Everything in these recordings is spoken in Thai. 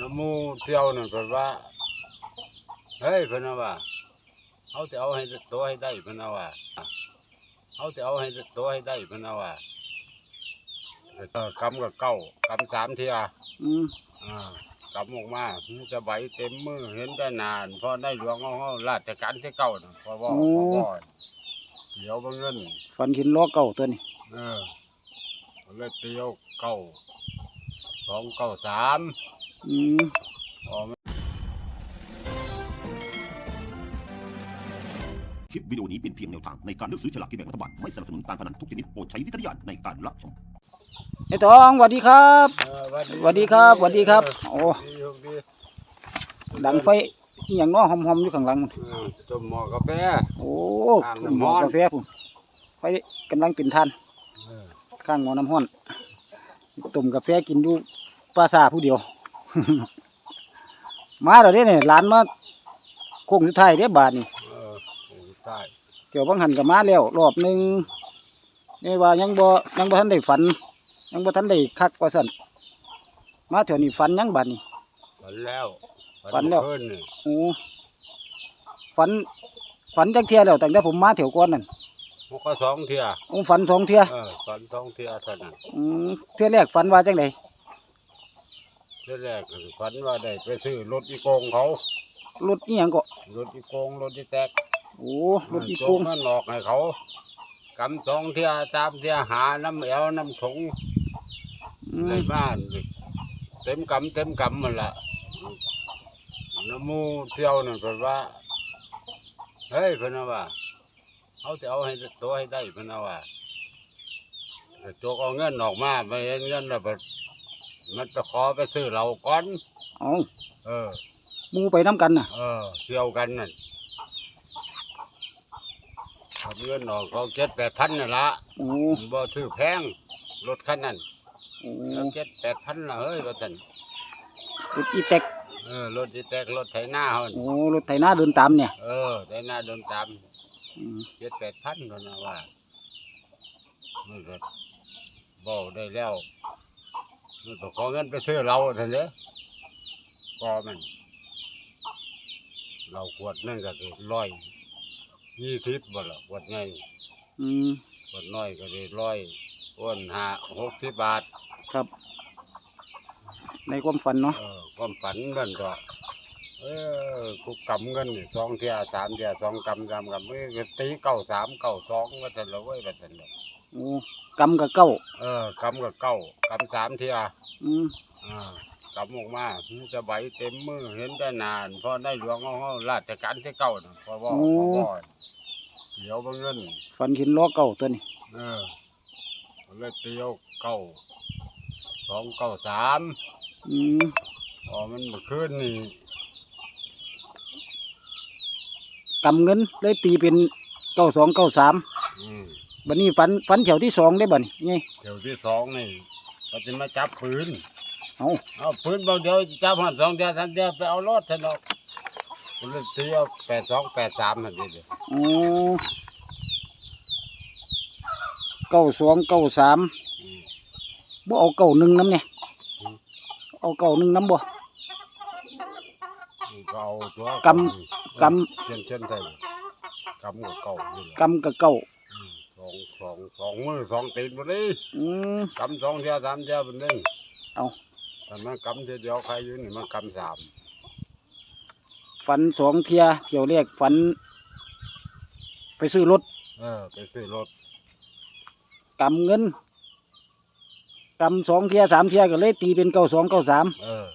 น้ำมูเซียวนั่นเพิ่นว่าเฮ้ยเพิ่นน่ะว่าเอาแต่เอาให้ตัวให้ได้เพิ่นน่ะว่าเอาแต่เอาให้ตัวให้ได้เพิ่นน่ะว่าเออกำกับเก้ากำสามเทียอืมอ่ากำออกมามันจะใบเต็มมือเห็นแต่นานพอได้หลวงเอาเฮาราชการที่เก้าน่ะพอว่าพอว่าเดี๋ยวบ่เงินฝันเห็นล้อเก่าตัวนี้เออเลยเตียวเก้าสองเก้าสาม อืมอ๋อคลิปวิดีโอนี้เป็นเพียงแนวทางในการเลือกซื้อฉลากกินแบ่งรัฐบาล ไม่สนับสนุนการพนันทุกชนิดโปรดใช้วิจารณญาณในการรับชมไอ้ตองสวัสดีครับเออหวัดสวัสดีครับสวัสดีครับ โอ้ดีโชคดีดังไฟอหย่างเน้อหอมๆอยู่ข้างหลังเออต้มหม้อกาแฟ โอ้ข้างหน้ำม้อร้อนกาแฟผมไฟกำลังเป็นทานเออข้างหม้อน้ำห้อนต้มกาแฟกินอยู่ปราสาทผู้เดียว มาแล้วเด้เนี่ยหลานมาโค้งสุดท้ายเด้บาทนี่เออโอ้ยใช่เกี่ยวบังหันกับมาแล้วรอบหนึ่งนี่ว่ายังบ่ยังบ่ทันได้ฝัน ยังบ่ทันได้คักว่าสั่นมาแถวนี้ฝันยังบัดนี้ฝันแล้วฝันแล้วเพิ่นนี่โอ้ฝัน ฝันจักเที่ยแล้วตั้งแต่ผมมาแถวก่อนนั่นมันก็สองเทียโอ้ฝันสองเที่ยเออฝันสองเทียเท่านั้นอืมเที่ยแรกฝันว่าจังไดเทียแรกฝันว่าได้ไปซื้อรถอีโกงเขารถอีหยังก็รถอีโกงรถอีแตกโอ้รถอีโกโกงงมันหลอกให้เขากำสองเทียสามเทียหาน้ำเอวน้ำถุงอืในมบ้านนี่เต็มกำเต็มกำมันละน้ำมูเซียวนั่นเพิ่นว่าเฮ้ยเพิ่นน่ะว่าเอาแต่เอาให้ตัวให้ได้เพิ่นน่ะว่าแต่ตัวเอาเงินออกมาไม่เห็นเงินแล้วเพิ่น มันไปขอไปซื้อเราก่อน เอาเออ หมูไปน้ำกันน่ะ เออเซียวกันนั่นทำเงินออกเขาเจ็ดแปดพันนั่นละโอ้บ่ซื้อแพงรถคันนั้นโอ้เขาเจ็ดแปดพันละเฮ้ยว่าท่นรถอีแตกเออรถที่แตกรถไถนาเฮาน่ะโอ้รถไถนาเดินตามเนี่ยเออไถนาเดินตามอืมเจ็ดแปดพันนั่นนะว่ามันก็บ่ได้แล้ว มันก็ขอเงินไปซื้อเราท่านเด้ก็มัน เราขวดนั่นก็คือร้อยยี่สิบบ่ละขวดใหญ่อืมขวดน้อยก็ได้ร้อยอ้วนห้าหกสิบบาทครับ ในความฝันเนาะเออความฝันมันก็เออกูกำเงินนี่สองเทียสามเทียสองกำสามกำเอ้ยก็ตีเก้าสามเก้าสองว่าแต่ละเว้ยว่าแต่ละ โอ้กำกับเก้าเออกำกับเก้ากำสามเทียอืมอ่ากำออกมามันจะใบเต็มมือเห็นแต่นานพอได้หลวงเอาเฮาราชการที่เก้าน่ะพอว่าพอว่าเดี๋ยวบ่เงินฝันเห็นล้อเก่าตัวนี้เออเลยเตียวเก้าสองเก้าสามอืมอ๋อมันเมื่อคืนนี่กำเงินเลยตีเป็นเก้าสองเก้าสามอืม บัดนี้ฝันฝันแถวที่สองได้บัดนี้ไง เดี๋ยวที่สองนี่ก็จะมาจับปืนเอาเอาปืนบอกเดี๋ยวจับหันสองเดียวทันเดียวไปเอารถทันดอกผมเลยเตียวแปดสองแปดสามทันทีเดียวโอ้เก้าสองเก้าสามอืมบ่เอาเก้าหนึ่งน้ำเนี่ยอืมเอาเก้าหนึ่งน้ำบ่ก็เอาตัวกำกเช่นเช่นไทยกำกับเก่าอยู่เลยกำกับเก้า อืมสองสองสองมือสองตีนหมดเลยอืม กำสองเดียวสามเดียวเป็นหนึ่งเอาแต่มันกำเดียวใครอยู่นี่มันกำสามฝันสองเทียเที่ยวแรกฝัน ไปซื้อรถเออไปซื้อรถกำเงินกำสองเทียสามเทียก็เลยตีเป็นเก้าสองเก้าสามเออ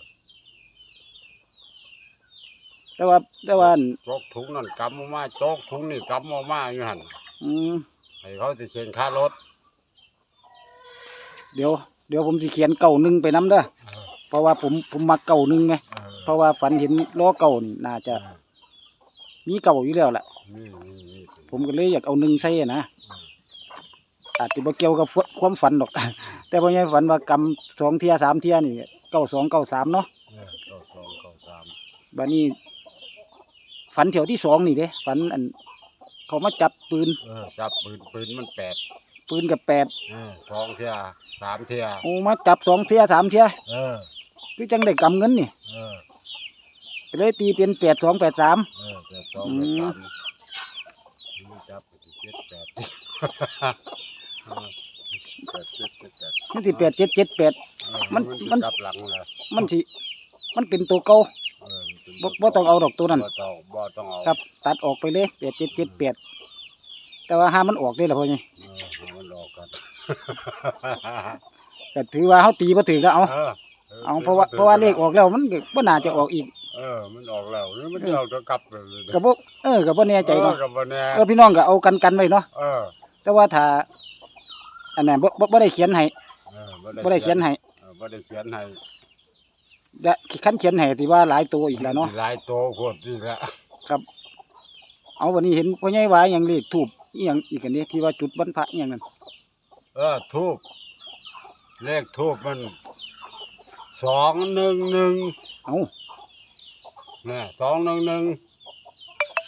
แต่ว่าแต่ว่าอั่นโจกถุงนั่นกำออกมาโจกถุงนี่กำออกมาอยู่หันอืม ให้เขาจะเช็งค่ารถเดี๋ยวเดี๋ยวผมจะเขียนเก้าหนึ่งไปน้ำเด้อเออเพราะว่าผมผมมักเก้าหนึ่งไงเออเพราะว่าฝันเห็นล้อเก่านี่น่าจะเออมีเก่าอยู่แล้วแหละนี่นี่นี่ผมก็เลยอยากเอาหนึ่งใส่อะนะอาจจะบ่เกี่ยวกับความฝันหรอก แต่พ่อใหญ่ฝันว่ากำสองเทียสามเทียนี่เก้าสองเก้าสามเนาะเออเก้าสองเก้าสามบัดนี้ฝันแถวที่สองนี่เด้ฝันอัน เขามาจับปืน เออจับปืนปืนมันแปดปืนกับแปดเออสองเทียสามเทียโอ้มาจับสองเทียสามเทียเออคือจังได้กำเงินนี่เออก็เลยตีเป็นแปดสองแปดสาม เออแต่สองอืแต่มสามนี่จับไปที่เจ็ดแปดเออแปดเจ็ดเจ็ดแปดนี่ที่แปดเจ็ดเจ็ดแปด เออมัน สิมันกลับหลังเลยมันสิมันเป็นตัวเก่าเออมันเป็น บ่บ่ต้องเอาดอกตัวนั้นบ่ต้องบ่ต้องเอาครับตัดออกไปเลยแปดเจ็ดเจ็ดแปดแต่ว่าห้ามันออกได้ละพ่อไงเออให้มันออกกันก็ถือว่าเขาตีมาถือก็เอาเออเอาเพราะว่าเพราะว่าเลขออกแล้วมันก็บ่น่าจะออกอีก เออมันออกแล้วหรือมันจะเอาตัวกลับเลยก็บ่เออก็บ่แน่ใจเนาะออกับบ่แน่เออพี่น้องก็เอากันกันไว้เนาะเออแต่ว่าถ้าอันนั้นบ่บ่บ่ได้เขียนให้เออบ่ได้เขียนให้เออบ่ได้เขียนให้ และคันเขียนให้ที่ว่าหลายตัวอีกแล้วเนาะหลายโตโคตรนี่แหละเอาวันนี้เห็นพ่อใหญ่ว่าอย่างเลขทูบอีหยังอีกอันนี้ที่ว่าจุดบรรพะอหย่างนั้นเออทูบเลขทูบมันสองหนึ่งหนึ่งเอานี่สองหนึ่งหนึ่ง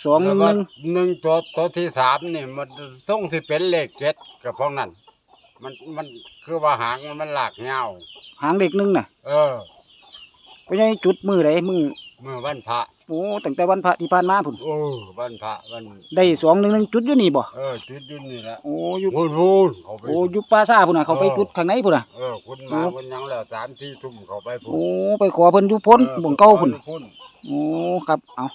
สองหนึ่งหนึ่งหนึ่งตัวตัวที่สามนี่มันส่งที่เป็นเลขเจ็ดกับพวกนั้น มันมันคือว่าหางมันมันหลากเงาหางเลขหนึ่งน่ะ เออ พ่อใหญ่จุดมือใดมือเมื่อวันพระโอ้ตั้งแต่วันพระที่ผ่านมาพุ่นโอ้วันพระวันได้สองหนึ่งหนึ่งจุดอยู่นี่บ่เออจุดอยุ่นนี่แหละโอ้อยู่พูนพูนเขาไปโอ้อยู่ป่าซ่าพุ่นน่ะเขาไปจุดข้างในพุ่นน่ะเออคุณมาคุณยังแล้วสามที่ทุ่มเขาไปพูนโอ้ไปขอเพิ่นอยู่พ้นบ่งเก่าพุ่นพุ่นโอ้ครับเอา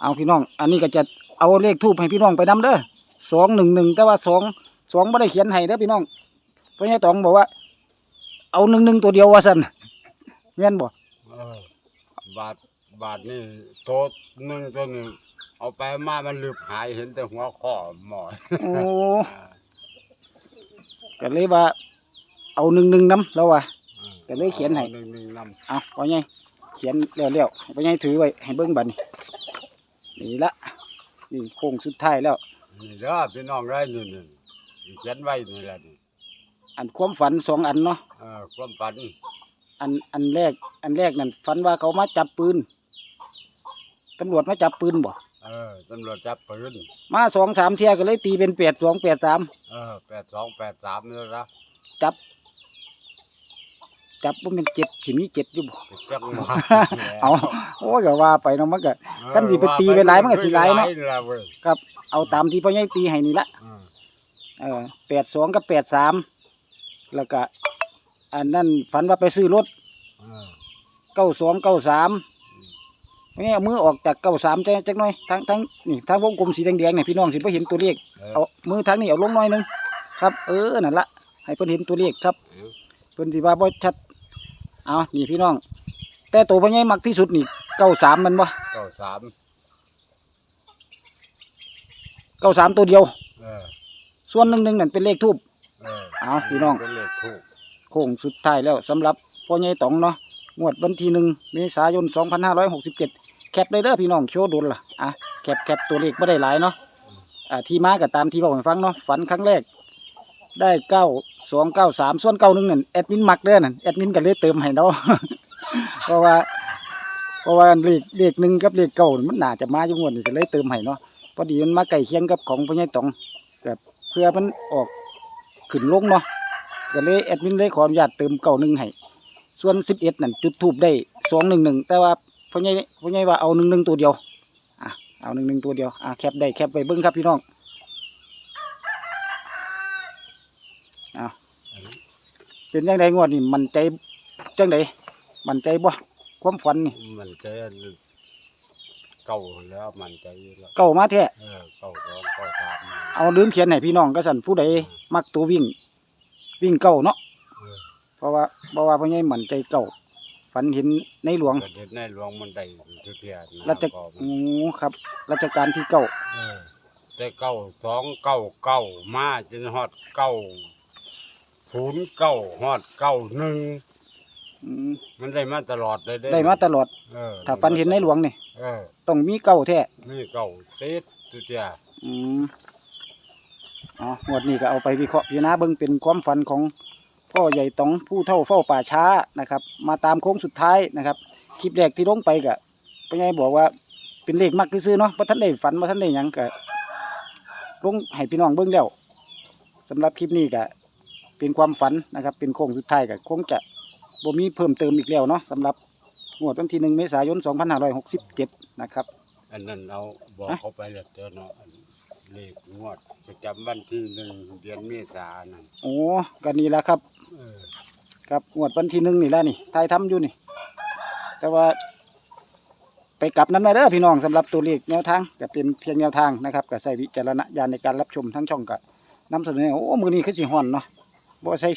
เอาพี่น้อง อันนี้ก็จะเอาเลขทูบให้พี่น้องไปนํเด้อสองหนึ่งหนึ่งแต่ว่าสองสองไม่ได้เขียนให้เด้อพี่น้องพ่อใหญ่ตองบอกว่า เอาหนึ่งหนึ่งตัวเดียวว่าซั่นแม่นบ่ เออบาทบาทนี่โตะหนึ่งตัวหนึ่งเอาไปมามันลืบหายเห็นแต่หัวข้อหมอยโอ้ก็เลยว่า เอาหนึ่งหนึ่งน้ำแล้วว่ะแต่เลยเขียนให้หนึ่งหนึ่งนเอาพ่อใหญ่เขียนเร็วๆให้พ่อใหญ่ถือไว้ให้เบิ่งบัดนี้นี่ละนี่โค้งสุดท้ายแล้วำนี่เด้อพี่น้องได้นี่นี่เขียนไว้นี่แหละนี่อันความฝันสองอันเนาะเออความฝัน อันอันแรก อันแรกนั่นฝันว่าเขามาจับปืนตำรวจมาจับปืนบ่เออตำรวจจับปืนมาสองสามเที่ยก็เลยตีเป็นแปดสองแปดสามเออแปดสองแปดสามนี่ละจับ จับว่าเป็นเจ็ดสิมีเจ็ดอยู่บ่จังหวะเอาโอ้ยก็ว่าไปเนาะมันก็คันสิไปตีไปหลายมันก็สิหลายเนาะหลายเว้ยเอาตามที่พ่อใหญ่ตีให้นี่ละเออเออแปดสองกับแปดสามแล้วก็ อันนั้นฝันว่าไปซื้อรถเออเก้าสองเก้าสามนี่เอามือออกจากเก้าสามจักหน่อยทั้งทั้งนี่ทั้งวงกลมสีแดงๆเนี่ยพี่น้องสิบ่เห็นตัวเลขเออเอามือทางนี้เอาลงหน่อยหนึงครับ เออนั่นละให้เพิ่นเห็นตัวเลขครับเออเพิ่นสิว่าบ่ชัดเอานี่พี่น้อง แต่ตัวพ่อใหญ่มักที่สุดนี่เก้าสามมันบ่เก้าสามเก้าสามตัวเดียว เออส่วนหนึ่งหนึ่งนั่นเป็นเลขทูบ เออเอาพี่น้อง เป็นเลขถูกโค้งสุดท้ายแล้วสำหรับพ่อใหญ่ต๋องเนาะงวดวันที่หนึ่งเมษายน 2567 แคปเลยเด้อพี่น้องโชว์ดุลล่ะอะแคปแคปตัวเลขไม่ได้หลายเนาะอ่าที่มาก็ตามที่บอกให้ฟังเนาะฝันครั้งแรก ได้เก้าสองเก้าสามส่วนเก้าหนึ่งนั่นแอดมินมักเด้อนั่นแอดมินก็เลยเติมให้เนาะเพราะว่าเพราะว่าเลขเลขหนึ่งกับเลขเก้านี่มันน่าจะมาอยู่งวดนี้ก็เลยเติมให้เนาะพอดีมันมาใกล้เคียงกับของพ่อใหญ่ต๋องแต่เพื่อมันออกขึ้นลงเนาะ ก็เลยแอดมินเลยขออนุญาตเติมเก่าหนึ่งให้ส่วนสิบเอ็ดนั่นจุดทูบได้สองหนึ่งหนึ่งแต่ว่าพ่อใหญ่พ่อใหญ่ว่าเอาหนึ่งหนึ่งตัวเดียวอะเอาหนึ่งหนึ่งตัวเดียวอะแคปได้แคปไปเบิ้งครับพี่น้องเอาเป็นยังไงงวดนี่มันใจจังไดมันใจบ่ความฝันนี่มันใจเก่าแล้วมันใจแล้วเก่ามาแท้เออเก่าสองเก่าสามเอาลืมเขียนให้พี่น้องก็สั่นผู้ใดมักตัววิ่ง วิ่งเก่าเนาะเออเพราะว่าเพราะว่าพ่อใหญ่มันใจเก่าฝันเห็นในหลวงประเด็นในหลวงมันได้ทุกเพียรนะรัชก็โอ้ครับรัชกาลที่เก้าเออแต่เก้าสองเก้าเก้ามาจนฮอดเก้าศูนย์เก้าฮอดเก้าหนึ่งอืมมันได้มาตลอดเลยเด้ได้มาตลอดเออถ้าฝันเห็นในหลวงนี่เออต้องมีเก้าแท้นี่เก้าติดทุกเพียรอืม อ๋อหมวดนี้ก็เอาไปวิเคราะห์พิจารณาเบิ่งเป็นความฝันของพ่อใหญ่ตองผู้เท่าเฝ้าป่าช้านะครับ มาตามโค้งสุดท้ายนะครับคลิปแรกที่ลงไปก็พ่อใหญ่บอกว่าเป็นเลขมักซื่อๆเนาะเพราะท่านได้ฝันว่าท่านได้หยังก็ลงให้พี่น้องเบิ่งแล้วสำหรับคลิปนี้ก็เป็นความฝันนะครับ เป็นโค้งสุดท้ายก็คงจะบ่มีเพิ่มเติมอีกแล้วเนาะสำหรับงวดวันที่หนึ่งเมษายน 2567 นะครับ อันนั้นเอาบอกฮะเขาไปแล้วเจ้าเนาะอัน เลขงวดประจำวันที่หนึ่งเดือนเมษายนนั่นโอ้ก็นี่แหละครับ เออครับงวดวันที่หนึ่งนี่แหละนี่ทายทำอยู่นี่ แต่ว่า ไปกลับน้ำได้เด้อพี่น้องสำหรับตัวเลขแนวทางก็เป็นเพียงแนวทางนะครับก็ใส่วิจารณญาณในการรับชมทั้งช่องก็นำเสนอโอ้มือนี้คือสิห่อนเนาะบ่ใส่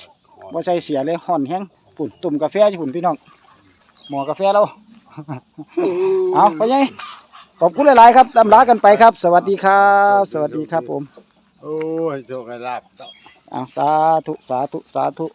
บ่ใส่เสียเลยห่อนแห้งปุ่นตุ่มกาแฟญี่ปุ่นพี่น้องหมอกาแฟเรา เอาไปไง ขอบคุณหลายๆครับลำลากันไปครับ สวัสดีครับ สวัสดีครับผม โอ้ยโชคให้ลาบเจ้าเอาสาธุสาธุสาธุ